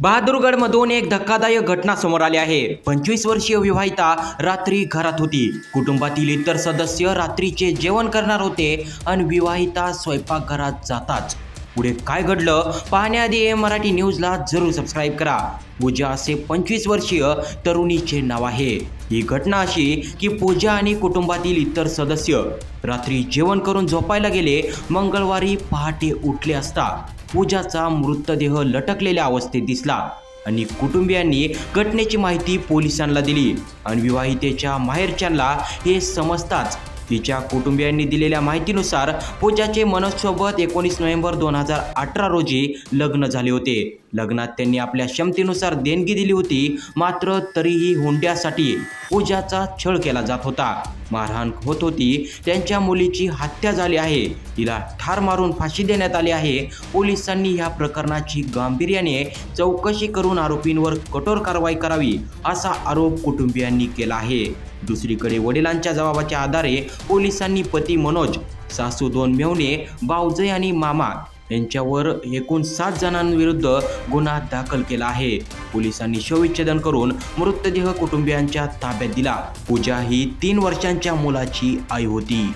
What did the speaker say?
बहादूरगडमधून एक धक्कादायक घटना समोर आली आहे. पंचवीस वर्षीय विवाहिता रात्री घरात होती. कुटुंबातील इतर सदस्य रात्रीचे जेवण करणार होते आणि विवाहिता स्वयंपाकघरात जाताच पुढे काय घडलं पाहण्याआधी ए मराठी न्यूजला जरूर सबस्क्राईब करा. पूजा असे पंचवीस वर्षीय तरुणीचे नाव आहे. ही घटना अशी की पूजा आणि कुटुंबातील इतर सदस्य रात्री जेवण करून झोपायला गेले मंगळवारी पहाटे उठले असता पूजाचा मृतदेह लटकलेल्या अवस्थेत दिसला आणि कुटुंबियांनी घटनेची माहिती पोलिसांना दिली आणि विवाहितेच्या माहेरच्यांना हे समजताच तिच्या कुटुंबियांनी दिलेल्या माहितीनुसार पूजाचे मनोजसोबत एकोणीस नोव्हेंबर दोन हजार अठरा रोजी लग्न झाले होते. लग्नात त्यांनी आपल्या क्षमतेनुसार देणगी दिली होती मात्र तरीही हुंड्यासाठी पूजाचा छळ केला जात होता. मारहाण होत होती त्यांच्या मुलीची हत्या झाली आहे. तिला ठार मारून फाशी देण्यात आली आहे. पोलिसांनी या प्रकरणाची गांभीर्याने चौकशी करून आरोपींवर कठोर कारवाई करावी असा आरोप कुटुंबियांनी केला आहे. दुसरीकडे वडिलांच्या जबाबाच्या आधारे पोलिसांनी पती मनोज सासू दोन मेवणे बावजय आणि मामा यांच्यावर एकूण सात जणांविरुद्ध गुन्हा दाखल केला आहे. पोलिसांनी शवविच्छेदन करून मृतदेह कुटुंबियांच्या ताब्यात दिला. पूजा ही तीन वर्षांच्या मुलाची आई होती.